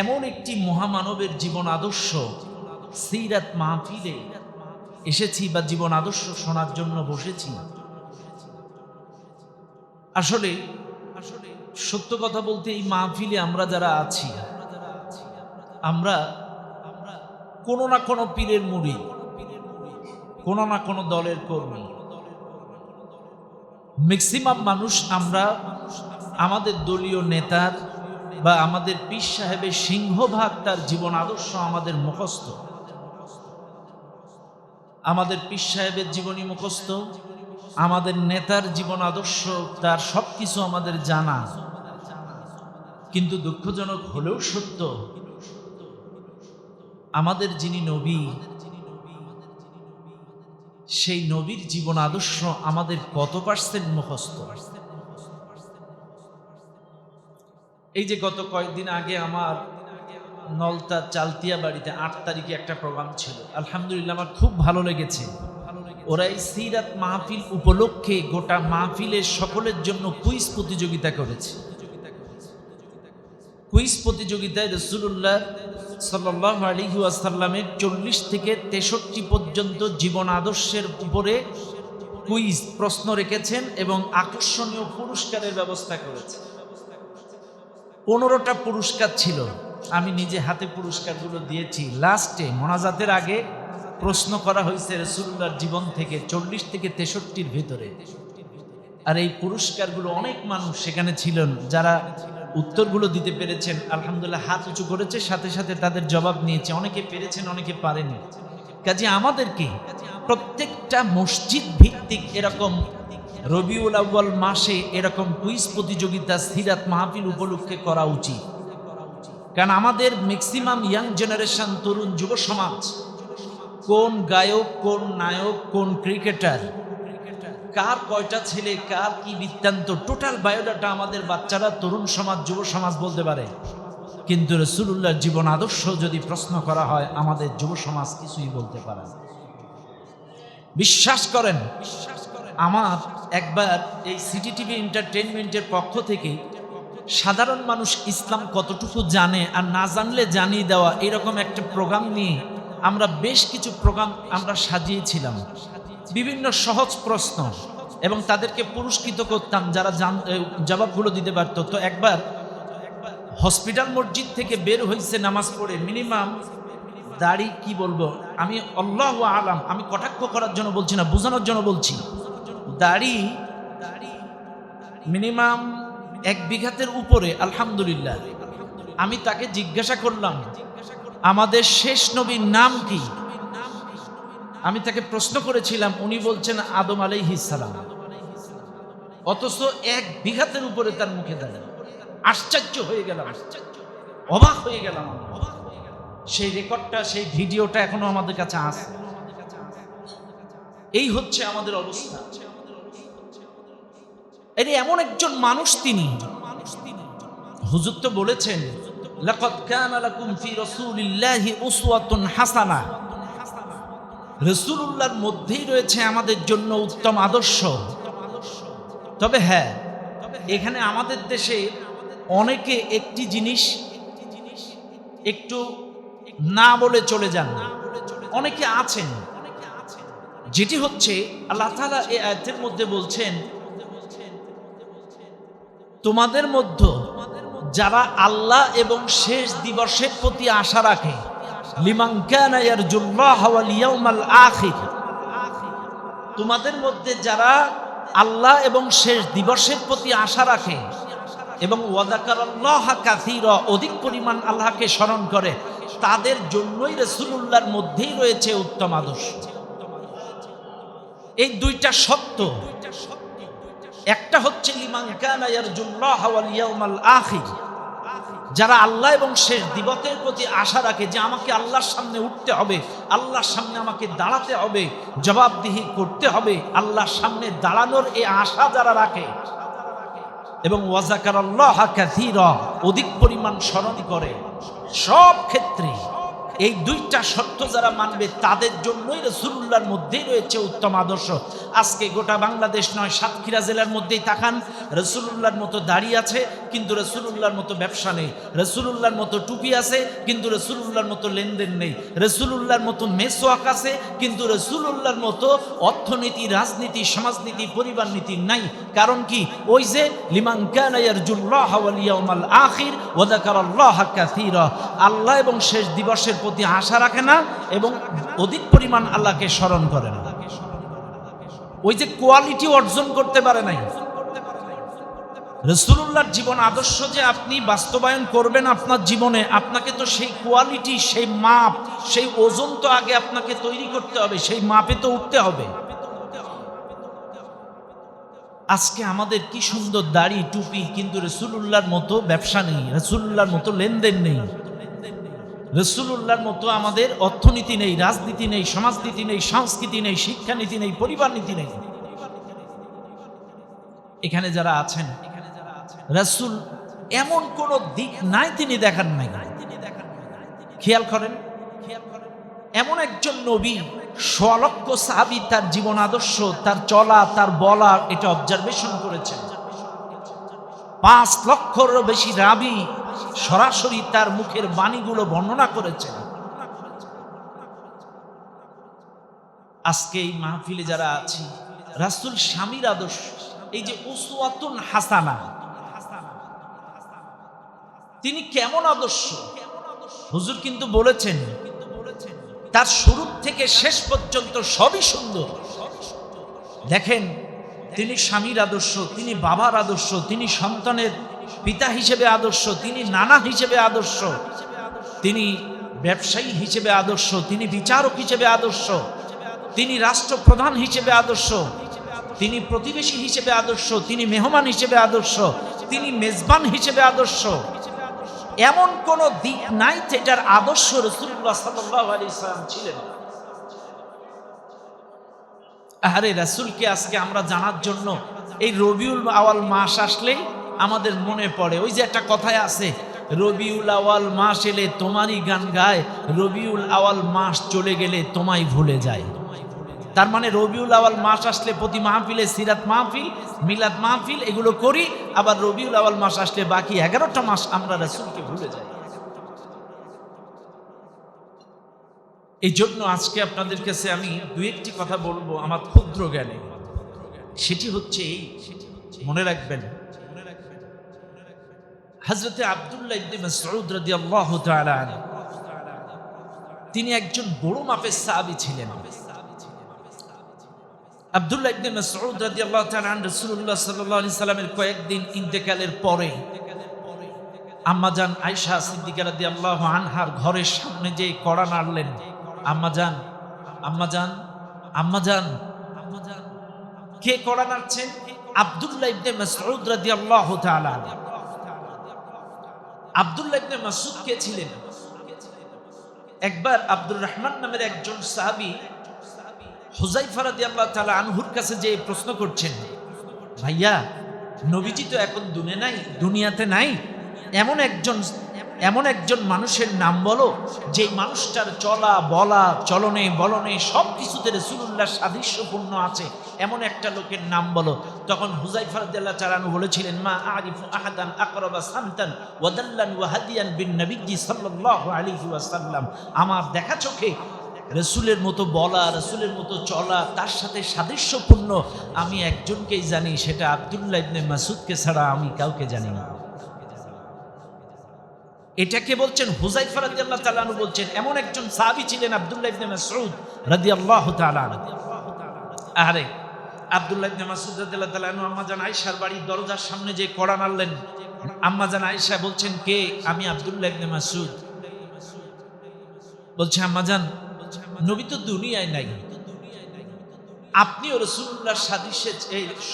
এমন একটি মহামানবের জীবন আদর্শ, সিরাত মাহফিলে এসেছি বা জীবন আদর্শ শোনার জন্য বসেছি। আসলে আসলে সত্য কথা বলতে এই মাহফিলে আমরা যারা আছি, আমরা কোনো না কোনো পীরের মুড়ি, কোনো না কোনো দলের কর্মী। ম্যাক্সিমাম মানুষ আমরা, আমাদের দলীয় নেতার বা আমাদের পীর সাহেবের সিংহভাগ তার জীবন আদর্শ আমাদের মুখস্থ। আমাদের পীর সাহেবের জীবনী মুখস্থ, আমাদের নেতার জীবন আদর্শ, তার সব কিছু আমাদের জানা। কিন্তু দুঃখজনক হলেও সত্য, আমাদের যিনি নবী, সেই নবীর জীবন আদর্শ আমাদের কত পার্সেন্ট মুখস্থ? এই যে গত কয়েকদিন আগে আমার নলতা চালতিয়া বাড়িতে আট তারিখে একটা প্রোগ্রাম ছিল। আলহামদুলিল্লাহ আমার খুব ভালো লেগেছে। ওরা এই সিরাত মাহফিল উপলক্ষে গোটা মাহফিলের সকলের জন্য কুইজ প্রতিযোগিতা করেছে। কুইজ প্রতিযোগিতায় রসুল্লাহ সাল্লাহ চল্লিশ থেকে তেষট্টি পর্যন্ত জীবন আদর্শের উপরে কুইজ প্রশ্ন রেখেছেন এবং আকর্ষণীয় পুরস্কারের ব্যবস্থা করেছে। পনেরোটা পুরস্কার ছিল। আমি নিজে হাতে পুরস্কারগুলো দিয়েছি। লাস্টে মোনাজাতের আগে প্রশ্ন করা হয়েছে রসুল্লাহর জীবন থেকে চল্লিশ থেকে তেষট্টির ভিতরে। আর এই পুরস্কারগুলো অনেক মানুষ সেখানে ছিলেন যারা উত্তরগুলো দিতে পেরেছেন। আলহামদুলিল্লাহ হাত উঁচু করেছে, সাথে সাথে তাদের জবাব নিয়েছে। অনেকে পেরেছেন, অনেকে পারেনি কাজে আমাদেরকে প্রত্যেকটা মসজিদ ভিত্তিক এরকম রবিউল আউ্বাল মাসে এরকম কুইজ প্রতিযোগিতা সিরাত মাহফিল উপলক্ষে করা উচিত। কারণ আমাদের ম্যাক্সিমাম ইয়াং জেনারেশন তরুণ যুব সমাজ, কোন গায়ক, কোন নায়ক, কোন ক্রিকেটার কার কয়টা ছেলে, কার কি বৃত্তান্ত টোটাল বায়োডাটা আমাদের বাচ্চারা তরুণ সমাজ, যুব সমাজ বলতে পারে। কিন্তু রসুল্লাহর জীবন আদর্শ যদি প্রশ্ন করা হয়, আমাদের যুব সমাজ কিছুই বলতে পারে বিশ্বাস করেন আমার একবার এই সিটি টিভি এন্টারটেনমেন্টের পক্ষ থেকে সাধারণ মানুষ ইসলাম কতটুকু জানে আর না জানলে জানিয়ে দেওয়া এরকম একটা প্রোগ্রাম নিয়ে আমরা বেশ কিছু প্রোগ্রাম আমরা সাজিয়েছিলাম। বিভিন্ন সহজ প্রশ্ন এবং তাদেরকে পুরস্কৃত করতাম যারা জান জবাবগুলো দিতে পারত। তো একবার হসপিটাল মসজিদ থেকে বের হয়েছে নামাজ পড়ে মিনিমাম দাড়ি, কি বলব? আমি আল্লাহ আলাম, আমি কটাক্ষ করার জন্য বলছি না, বোঝানোর জন্য বলছি। দাড়ি মিনিমাম এক বিঘাতের উপরে, আলহামদুলিল্লাহ। আমি তাকে জিজ্ঞাসা করলাম, আমাদের শেষ নবীর নাম কি? আমি তাকে প্রশ্ন করেছিলাম, উনি বলছেন আদম আলাইহিসালাম অথচ এক বিঘাতের উপরে তার মুখে দাঁড়ায় আশ্চর্য হয়ে গেলাম। অবাক হয়ে গেলাম সেই রেকর্ডটা, সেই ভিডিওটা এখনও আমাদের কাছে আছে। এই হচ্ছে আমাদের অবস্থা। এর এমন একজন মানুষ তিনি। হুজুর তো বলেছেন, লাকাদ কানা লাকুম ফি রাসূলিল্লাহি উসওয়াতুন হাসানা। রসুল্লাহর মধ্যেই রয়েছে আমাদের জন্য উত্তম আদর্শ। তবে হ্যাঁ এখানে আমাদের দেশে অনেকে একটি জিনিস একটু না বলে চলে যান। অনেকে আছেন, যেটি হচ্ছে আল্লাহ তালা এ আয়াতের মধ্যে বলছেন তোমাদের মধ্যে যারা আল্লাহ এবং শেষ দিবসের প্রতি আশা রাখে তোমাদের মধ্যে যারা আল্লাহ এবং শেষ দিবসের প্রতি আশা রাখে এবং অধিক পরিমাণ আল্লাহকে স্মরণ করে, তাদের জন্যই রসুল্লাহর মধ্যেই রয়েছে উত্তম আদর্শ। এই দুইটা সত্য একটা হচ্ছে যারা আল্লাহ এবং শেষ দিবতের প্রতি আশা রাখে যে আমাকে আল্লাহর সামনে উঠতে হবে, আল্লাহর সামনে আমাকে দাঁড়াতে হবে, জবাবদিহি করতে হবে, আল্লাহর সামনে দাঁড়ানোর এই আশা যারা রাখে, এবং ওয়াজাকার আল্লাহ অধিক পরিমাণ স্মরণ করে, সব ক্ষেত্রে এই দুইটা সত্য যারা মানবে তাদের জন্যই রসুল্লাহর মধ্যেই রয়েছে উত্তম আদর্শ। আজকে গোটা বাংলাদেশ নয়, সাতক্ষীরা জেলার মধ্যেই তাকান। রসুল্লাহর মতো দাড়ি আছে, কিন্তু রসুল্লাহর মতো ব্যবসা নেই। রসুল্লাহর মতো টুপি আছে, কিন্তু রসুল্লাহর মতো লেনদেন নেই। রসুল্লাহর মতো মেসোয়াক আছে, কিন্তু রসুল্লাহর মতো অর্থনীতি, রাজনীতি, সমাজনীতি, পরিবার নীতি নাই। কারণ কি? ওই যে, লিমান কানা ইয়ারজুল্লাহ ওয়াল আখির আল্লাহ এবং শেষ দিবসের প্রতি আশা রাখে না এবং অধিক পরিমাণ আল্লাহকে স্মরণ করে না। ওই যে কোয়ালিটি অর্জন করতে পারে নাই। রসুল্লাহর জীবন আদর্শ যে আপনি বাস্তবায়ন করবেন আপনার জীবনে, আপনাকে তো সেই কোয়ালিটি সেই মাপ, সেই ওজন তো আগে আপনাকে তৈরি করতে হবে, সেই মাপে তো উঠতে হবে। আজকে আমাদের কি সুন্দর দাড়ি, টুপি, কিন্তু রসুল্লাহর মতো ব্যবসা নেই রসুল্লাহর মতো লেনদেন নেই। রসুল্লাহর মতো আমাদের অর্থনীতি নেই, রাজনীতি নেই, সমাজনীতি নেই, সংস্কৃতি নেই, শিক্ষানীতি নেই পরিবার নীতি নেই। এখানে যারা আছেন, রাসূল এমন কোন দিক নাই তিনি দেখান নাই। খেয়াল করেন, এমন একজন নবী স্বলক্ষ সাহাবি তার জীবন আদর্শ, তার চলা, তার বলা, এটা অবজারভেশন করেছেন। পাঁচ লক্ষরও বেশি রাবি সরাসরি তার মুখের বাণীগুলো বর্ণনা করেছেন। আজকে এই মাহফিলে যারা আছি, রাসূল স্বামীর আদর্শ, এই যে উসওয়াতুন হাসানা, তিনি কেমন আদর্শ? হুজুর কিন্তু বলেছেন, তার শুরু থেকে শেষ পর্যন্ত সবই সুন্দর। দেখেন তিনি স্বামীর আদর্শ, তিনি বাবার আদর্শ, তিনি সন্তানের পিতা হিসেবে আদর্শ, তিনি নানা হিসেবে আদর্শ। তিনি ব্যবসায়ী হিসেবে আদর্শ, তিনি বিচারক হিসেবে আদর্শ। তিনি রাষ্ট্রপ্রধান হিসেবে আদর্শ। তিনি প্রতিবেশী হিসেবে আদর্শ, তিনি মেহমান হিসেবে আদর্শ। তিনি মেজবান হিসেবে আদর্শ। এমন কোন দিক নাই যেটার আদর্শ রসুল্লাহ ইসলাম ছিলেন। আরে রাসুলকে আজকে আমরা জানার জন্য এই রবিউল আওয়াল মাস আসলেই আমাদের মনে পড়ে। ওই যে একটা কথায় আছে, রবিউল আওয়াল মাস এলে তোমারই গান গায়, রবিউল আওয়াল মাস চলে গেলে তোমায় ভুলে যায়। তার মানে রবিউল আওয়াল মাস আসলে প্রতি মাহফিলে সিরাত মাহফিল, মিলাদ মাহফিল এগুলো করি, আবার রবিউল আওয়াল মাস আসলে বাকি এগারোটা মাস আমরা রাসুলকে ভুলে যাই। এই জন্য আজকে আপনাদের কাছে আমি দু একটি কথা বলব আমার ক্ষুদ্র জ্ঞানে। সেটি হচ্ছে এই, মনে রাখবেন হজরতে আবদুল্লাহ তিনি একজন বড় মাপের সাহাবী ছিলেন। আব্দুল্লাহ ইবনে মাসউদ রাদিয়াল্লাহু তাআলা রাসূলুল্লাহ সাল্লাল্লাহু আলাইহি সাল্লামের কয়েকদিন ইন্তেকালের পরে আম্মাজান আয়েশা সিদ্দিকা রাদিয়াল্লাহু আনহার ঘরের সামনে যে কড়া নাড়লেন। আম্মাজান আম্মাজান আম্মাজান আম্মাজান কে কড়া নাড়ছেন আব্দুল্লাহ ইবনে মাসউদ রাদিয়াল্লাহু তাআলা আব্দুল্লাহ ইবনে মাসউদ কে ছিলেন? একবার আব্দুর রহমান নামের একজন সাহাবী হুজাইফা রাদিয়াল্লাহু তাআলা আনহুর কাছে যে প্রশ্ন করছেন, ভাইয়া, নবীজি তো এখন দুনে নাই, দুনিয়াতে নাই, এমন একজন এমন একজন মানুষের নাম বলো, যে মানুষটার চলা, বলা, চলনে, বলনে সব কিছুতে রসুল্লাহ সাদৃশ্যপূর্ণ আছে। এমন একটা লোকের নাম বলো। তখন হুজাইফা রাদিয়াল্লাহু তাআলা বলেছিলেন, মা আরিফু আহাদান আকরাবা সান্তান ওয়াদাল্লান ওয়াহাদিয়ান বিন নবীজি সাল্লাল্লাহু আলাইহি ওয়াসাল্লাম। আমার দেখা চোখে রসুলের মতো বলা, রসুলের মতো চলা, তার সাথে সাদৃশ্যপূর্ণ, আমি একজনকেই জানি, সেটা আবদুল্লাহ ইবনে মাসুদকে ছাড়া আমি কাউকে জানি না। এটাকে বলছেন হুজাইফা রাদিয়াল্লাহু আল্লাহ আনহু বলছেন, এমন একজন সাহাবী ছিলেন আব্দুল্লাহ ইবনে মাসউদ তাআলা আনহু। আরে আব্দুল্লাহ ইবনে মাসউদ রাদিয়াল্লাহু তাআলা আনহু আম্মা জান আয়েশার বাড়ির দরজার সামনে যে কড়া নাড়লেন, আম্মা জান আয়েশা বলছেন, কে? আমি আব্দুল্লাহ ইবনে মাসউদ। বলছে, আম্মা জান, নবী তো দুনিয়ায় নাই। আপনিও রসুল্লাহর সাদৃশ্যে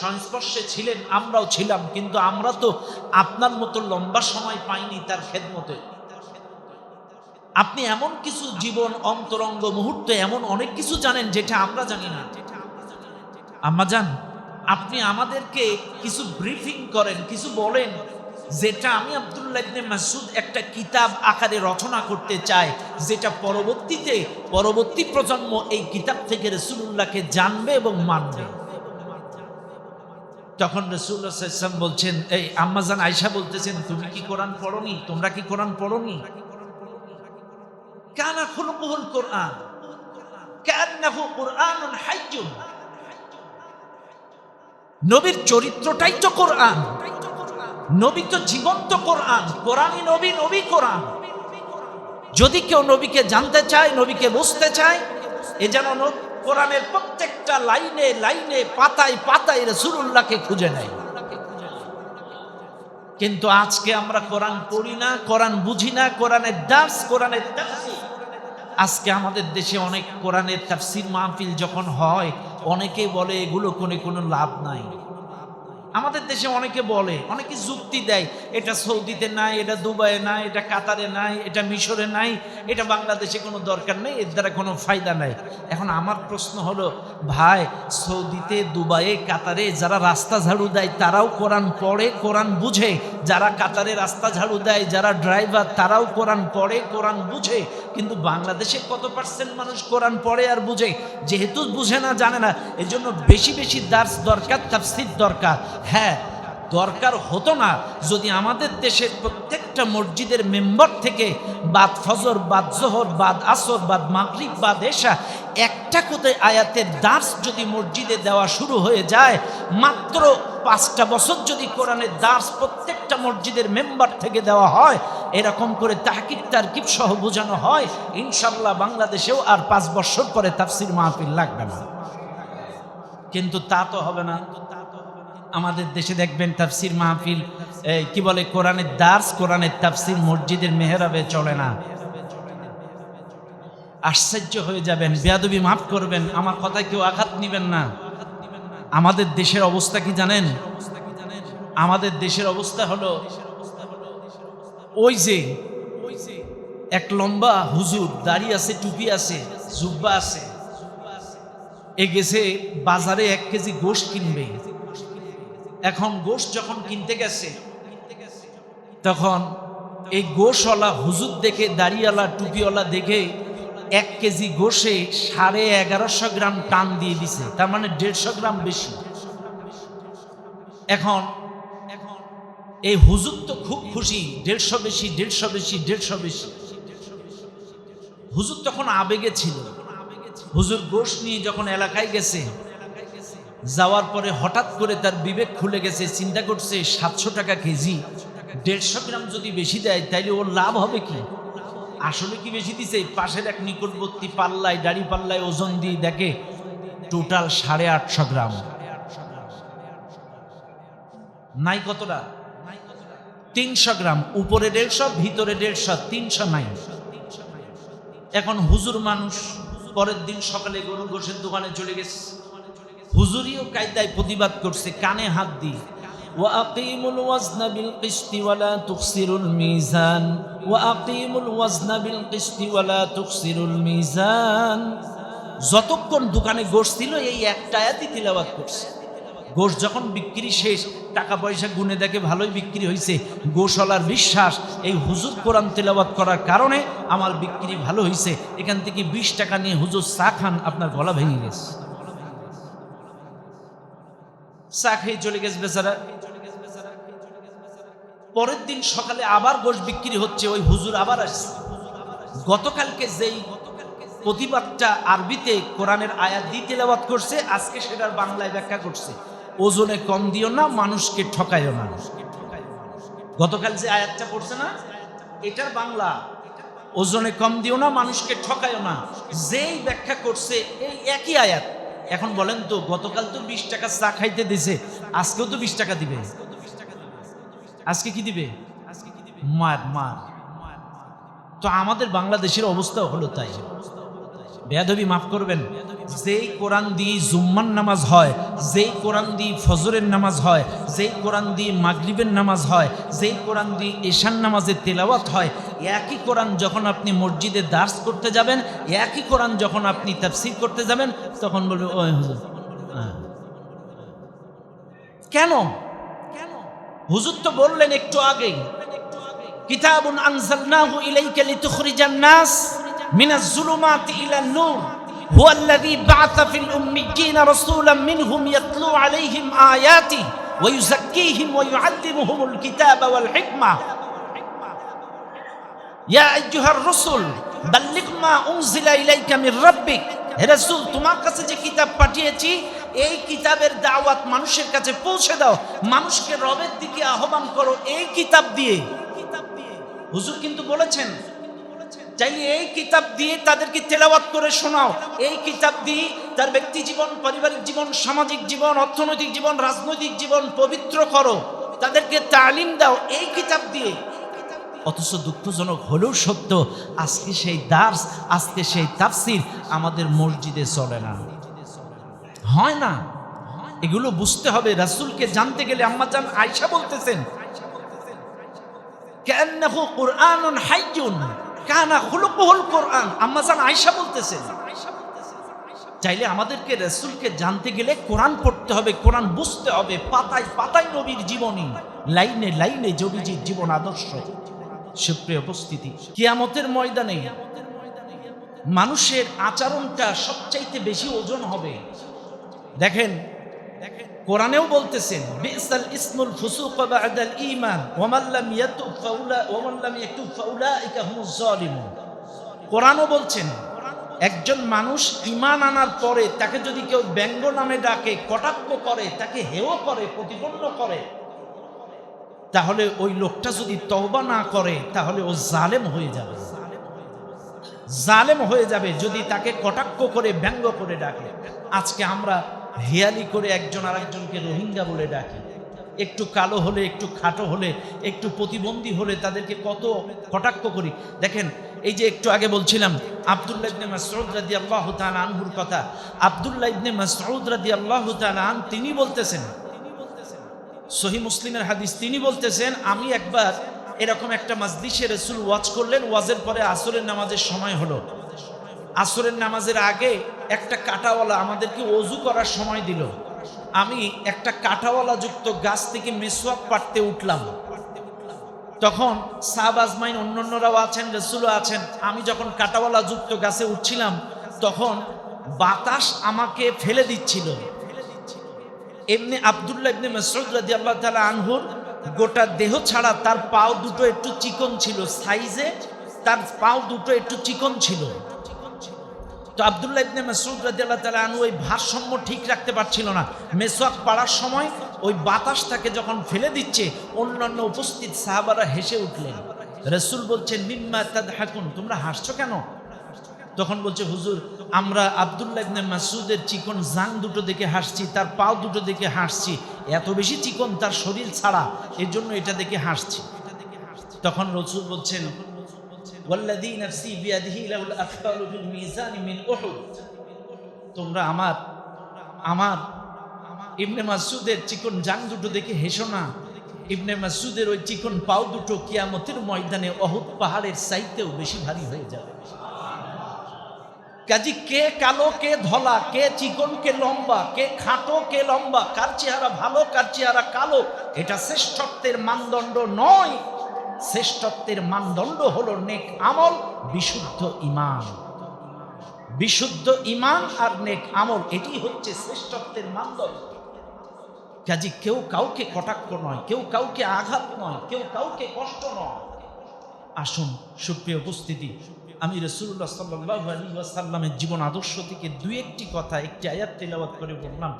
সংস্পর্শে ছিলেন, আমরাও ছিলাম, কিন্তু আমরা তো আপনার মতো লম্বা সময় পাইনি তার খেদমতে। আপনি এমন কিছু জীবন, অন্তরঙ্গ মুহূর্তে এমন অনেক কিছু জানেন যেটা আমরা জানি না। আম্মা জান, আপনি আমাদেরকে কিছু ব্রিফিং করেন, কিছু বলেন। যেটা আমি আবদুল্লাহ ইবনে মাসুদ একটা কিতাব আকারে রচনা করতে চাই যেটা পরবর্তীতে, পরবর্তী প্রজন্ম এই কিতাব থেকে রসুল্লাহকে জানবে এবং মানবে। তখন রসুল্লাহাম বলছেন, এই আম্মাজান আয়সা বলতেছেন, তুমি কি কোরআন পড়নি? তোমরা কি কোরআন পড়নি? কানা খুলকুহুল কোরআন। কান্নাহু কোরআনুন হাইয়ুন। নবীর চরিত্রটাই তো কোরআন। নবী তো জীবন্ত কোরআন, কোরআনই নবী নবী কোরআন। যদি কেউ নবীকে জানতে চায়, নবীকে বুঝতে চায়, এ যেন কোরআনের প্রত্যেকটা লাইনে লাইনে, পাতায় পাতায় রসুল্লাহকে খুঁজে নেয়। কিন্তু আজকে আমরা কোরআন পড়ি না, কোরআন বুঝি না, কোরআনের দাস কোরআনের। আজকে আমাদের দেশে অনেক কোরআনের তাফসির মাহফিল যখন হয় অনেকে বলে এগুলো কোনো কোনো লাভ নাই। আমাদের দেশে অনেকে বলে, অনেকে যুক্তি দেয়, এটা সৌদিতে নাই, এটা দুবাইয়ে নাই, এটা কাতারে নাই, এটা মিশরে নাই, এটা বাংলাদেশে কোনো দরকার নেই, এর দ্বারা কোনো ফায়দা নাই। এখন আমার প্রশ্ন হলো, ভাই, সৌদিতে, দুবাইয়ে, কাতারে যারা রাস্তা ঝাড়ু দেয়, তারাও কোরআন পড়ে, কোরআন বুঝে? যারা কাতারে রাস্তা ঝাড়ু দেয়, যারা ড্রাইভার, তারাও কোরআন পড়ে, কোরআন বুঝে। কিন্তু বাংলাদেশে কত পার্সেন্ট মানুষ কোরআন পড়ে আর বুঝে? যেহেতু বুঝে না, জানে না। এজন্য বেশি বেশি দার্স দরকার, তাফসির দরকার। হ্যাঁ দরকার হতো না। যদি আমাদের দেশের প্রত্যেকটা মসজিদের মেম্বার থেকে বাদ ফজর, বাদ জোহর, বাদ আসর, বাদ মাগরিব, বাদ এশা একটা কোথায় আয়াতের দার্স যদি মসজিদে দেওয়া শুরু হয়ে যায়, মাত্র পাঁচটা বছর যদি কোরআনের দাস প্রত্যেকটা মসজিদের মেম্বার থেকে দেওয়া হয়, এরকম করে তাহকিব তারকিব সহ বোঝানো হয় ইনশাল্লাহ বাংলাদেশেও আর পাঁচ বছর পরে তাফসির মাহফিল লাগবে না। কিন্তু তা তো হবে না। আমাদের দেশে দেখবেন তাফসির মাহফিল কি বলে, কোরআনের দাস কোরআনের তাফসির মসজিদের মেহরাবে চলে না। আশ্চর্য হয়ে যাবেন, বেয়াদবি মাফ করবেন, আমার কথায় কেউ আঘাত নিবেন না। আমাদের দেশের অবস্থা কি জানেন? আমাদের দেশের অবস্থা হলো, ওই যে এক লম্বা হুজুর দাড়ি আছে, টুপি আছে, জুব্বা আছে, এ গেছে বাজারে এক কেজি গোশ কিনবে। এখন গোশ যখন কিনতে গেছে, তখন এই গোশওয়ালা হুজুর দেখে, দাড়িওয়ালা, টুপিওয়ালা দেখে এক কেজি গোশে সাড়ে এগারোশো গ্রাম টান দিয়ে দিছে। তার মানে দেড়শো গ্রাম বেশি। এখন এখন এই হুজুর তো খুব খুশি, দেড়শো বেশি দেড়শো বেশি দেড়শো বেশি। হুজুর তখন আবেগে ছিল। হুজুর গোশ নিয়ে যখন এলাকায় গেছে, যাওয়ার পরে হঠাৎ করে তার বিবেক খুলে গেছে, চিন্তা করছে, সাতশো টাকা কেজি, দেড়শো গ্রাম যদি বেশি দেয়, তাইলে ওর লাভ হবে কি? আসলে কি বেশি দিছে? পাশের এক নিকটবর্তী পাল্লায়, দাড়ি পাল্লায় ওজন দিয়ে দেখে টোটাল সাড়ে আটশো গ্রাম। নাই কতটা? তিনশো গ্রাম। উপরে দেড়শো, ভিতরে দেড়শো, তিনশো নাই। এখন হুজুর মানুষ পরের দিন সকালে গরু গোশের দোকানে চলে গেছে। হুজুরিও কায়দায় প্রতিবাদ করছে, কানে হাত দিয়ে। وأقيموا الوزن بالقسط ولا تخسروا الميزان وأقيموا الوزن بالقسط ولا تخسروا الميزان যতক্ষণ দোকানে গোশ ছিল এই একটা আয়াতই তিলাবাত করছে গোশ যখন বিক্রি শেষ টাকা পয়সা গুনে দেখে ভালোই বিক্রি হয়েছে গোশওয়ালার বিশ্বাস এই হুজুর কোরআন তেলাবাত করার কারণে আমার বিক্রি ভালো হয়েছে এখান থেকে বিশ টাকা নিয়ে হুজুর চা খান আপনার গলা ভেঙে গেছে চা খেয়ে চলে গেছে বেচারা পরের দিন সকালে আবার গোশ বিক্রি হচ্ছে, ওই হুজুর আবার আসছে। গতকালকে যেই প্রতিবাদটা আরবিতে কোরআনের আয়াত দিয়ে তেলাবাত করছে, আজকে সেটার বাংলায় ব্যাখ্যা করছে। ওজনে কম দিও না, মানুষকে ঠকাইও না। গতকাল যে আয়াতটা পড়ছে না, এটার বাংলা, ওজনে কম দিও না, মানুষকে ঠকাইও না। যেই ব্যাখ্যা করছে, এই একই আয়াত। এখন বলেন তো, গতকাল তো বিশ টাকা চা খাইতে দিছে, আজকেও তো বিশ টাকা দিবে। আজকে কি দিবে? মার মার। তো আমাদের বাংলাদেশের অবস্থা হলো তাই। বেয়াদবি মাফ করবেন। যেই কোরআন দিয়ে জুম্মান নামাজ হয়, যেই কোরআন দিয়ে ফজরের নামাজ হয়, যেই কোরআন দিয়ে মাগরিবের নামাজ হয়, যেই কোরআন দিয়ে এশান নামাজের তেলাওয়াত হয়, একই কোরআন যখন আপনি মসজিদে দাস করতে যাবেন, একই কোরআন যখন আপনি তাফসির করতে যাবেন, তখন বলবে, ওই হুজুর হ্যাঁ। কেন? হুজুর তো বললেন একটু আগেই কিতাবুন আনজালনাহু ইলাইকা লিতুখরিজান নাস মিনাজ জুলুমাতি ইলান নূর هو الذي بعث في الأميين رسولا منهم يتلو عليهم آياته ويزكيهم ويعلمهم الكتاب والحكمة يا أيها الرسل بلغ ما أنزل إليك من ربك হে রাসূল তোমার কাছে যে কিতাব পাঠিয়েছি এই কিতাবের দাওয়াত মানুষের কাছে পৌঁছে দাও। মানুষকে রবের দিকে আহ্বান করো এই কিতাব দিয়ে। হুজুর কিন্তু বলেছেন, চাইলে এই কিতাব দিয়ে তাদেরকে তেলাওয়াত করে শোনাও। এই কিতাব দিয়ে তার ব্যক্তি জীবন, পারিবারিক জীবন, সামাজিক জীবন, অর্থনৈতিক জীবন, রাজনৈতিক জীবন পবিত্র করো। তাদেরকে তালিম দাও এই কিতাব দিয়ে। অথচ দুঃখজনক হলেও সত্য, আজকে সেই দার্স, আজকে সেই তাফসির আমাদের মসজিদে চলে না। হয় না। এগুলো বুঝতে হবে। রাসূলকে জানতে গেলে আম্মা জান আয়সা বলতেছেন, কান্নাহু কুরআনুন হাইয়ুন, কানা খুলুকুহুল কোরআন। আম্মাজান আয়েশা বলতেছেন, চাইলে আমাদেরকে রাসূলকে জানতে গেলে কোরআন পড়তে হবে, কোরআন বুঝতে হবে। পাতায় পাতায় নবীর জীবনী, লাইনে লাইনে জবিজির জীবন আদর্শ। সুপ্রিয় উপস্থিতি, কিয়ামতের ময়দানে মানুষের আচরণটা সবচাইতে বেশি ওজন হবে। দেখেন কোরআনেও বলতেছেন, বিসাল ইসমুল ফুসুক বাদাল ঈমান লাম ইয়াতুব ফাউলা, ওয়ামান লাম ইয়াতুব ফাউলাইকা কোরআনও বলছেন, একজন মানুষ ঈমান আনার পরে তাকে যদি কেউ ব্যঙ্গ নামে ডাকে, কটাক্ষ করে, তাকে হেয় করে, প্রতিপন্ন করে, তাহলে ওই লোকটা যদি তওবা না করে, তাহলে ও জালেম হয়ে যাবে। জালেম হয়ে যাবে যদি তাকে কটাক্ষ করে, ব্যঙ্গ করে ডাকে। আজকে আমরা হেয়ালি করে একজন আরেকজনকে রোহিঙ্গা বলে ডাকি। একটু কালো হলে, একটু খাটো হলে, একটু প্রতিবন্ধী হলে তাদেরকে কত কটাক্ষ করি। দেখেন, এই যে একটু আগে বলছিলাম, আবদুল্লাহ ইবনে মাসউদ রাদিয়াল্লাহু তাআলা আনহুর কথা। আবদুল্লাহ ইবনে মাসউদ রাদিয়াল্লাহু তাআলা আন, তিনি বলতেছেন, সহি মুসলিমের হাদিস, তিনি বলতেছেন, আমি একবার এরকম একটা মাজলিসে রসুল ওয়াজ করলেন, ওয়াজের পরে আসরের নামাজের সময় হলো। আসরের নামাজের আগে একটা কাটাওয়ালা আমাদেরকে অজু করার সময় দিল। আমি একটা কাটাওয়ালা যুক্ত গাছ থেকে মেসোয়াক পাড়তে উঠলাম। তখন সাহাব আজমাইন অন্যান্যরাও আছেন, রসুলও আছেন। আমি যখন কাটাওয়ালা যুক্ত গাছে উঠছিলাম, তখন বাতাস আমাকে ফেলে দিচ্ছিল। এমনি আবদুল্লাহ ইবনে মাসউদ রাদিয়াল্লাহু তাআলা আনহুর গোটা দেহ ছাড়া তার পাও দুটো একটু চিকন ছিল। সাইজে তার পাও দুটো একটু চিকন ছিল। তো আবদুল্লাহ ইবনে মাসউদ রাদিয়াল্লাহু তাআলা আনহু ওই ভারসাম্য ঠিক রাখতে পারছিল না। মেসওয়াক পাড়ার সময় ওই বাতাস তাকে যখন ফেলে দিচ্ছে, অন্যান্য উপস্থিত সাহাবারা হেসে উঠলেন। রাসূল বলছেন, মিম্মা তাদহাকুন। তোমরা হাসছো কেন? তখন বলছে, হুজুর, আমরা আবদুল্লাহ ইবনে মাসুদের চিকন জাং দুটো দেখে হাসছি, তার পাও দুটো দেখে হাসছি। এত বেশি চিকন তার শরীর ছাড়া এর জন্য এটা দেখে হাসছি। তখন রসুল বলছেন ওয়াল্লাযী নাফসি বিয়াদিহি লাউল আফতালু ফিল মিজান মিন উহুদ। তোমরা আমার আমার, ইবনে মাসুদের চিকন জাং দুটো দেখে হেসো না। ইবনে মাসুদের ওই চিকন পাও দুটো কিয়ামতের ময়দানে অহুদ পাহাড়ের চাইতেও বেশি ভারী হয়ে যাবে। কাজী কে কালো, কে ধলা, কে চিকন, কে লম্বা, কে খাটো, কে লম্বা, কার চেহারা ভালো, কার চেহারা কালো, এটা শ্রেষ্ঠত্বের মানদণ্ড নয়। শ্রেষ্ঠত্বের মানদণ্ড হলো নেক আমল, বিশুদ্ধ ইমান বিশুদ্ধ ইমান আর নেক আমল, এটি হচ্ছে শ্রেষ্ঠত্বের মানদণ্ড। কাজী কেউ কাউকে কটাক্ষ নয়, কেউ কাউকে আঘাত নয়, কেউ কাউকে কষ্ট নয়। আসুন, সুপ্রিয় উপস্থিতি, আমি রসুল্লাহ ওয়াসাল্লামের জীবন আদর্শ থেকে দুই একটি কথা, একটি আয়াত তেলাওয়াত করে বললাম।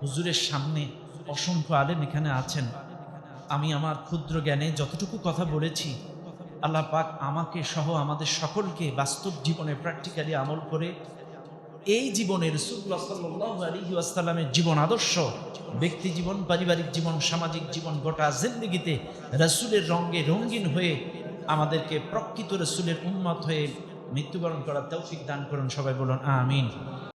হুজুরের সামনে অসংখ্য আলেম এখানে আছেন। আমি আমার ক্ষুদ্র জ্ঞানে যতটুকু কথা বলেছি, আল্লাহ পাক আমাকে সহ আমাদের সকলকে বাস্তব জীবনে প্র্যাকটিক্যালি আমল করে এই জীবনের রসুল্লাহ সাল্লাহ জীবন আদর্শ, ব্যক্তি জীবন, পারিবারিক জীবন, সামাজিক জীবন, গোটা জিন্দগিতে রসুলের রঙ্গে রঙিন হয়ে আমাদেরকে প্রকৃত রসুলের উন্মত হয়ে মৃত্যুবরণ করার তৌফিক দান করুন। সবাই বলুন, আমিন।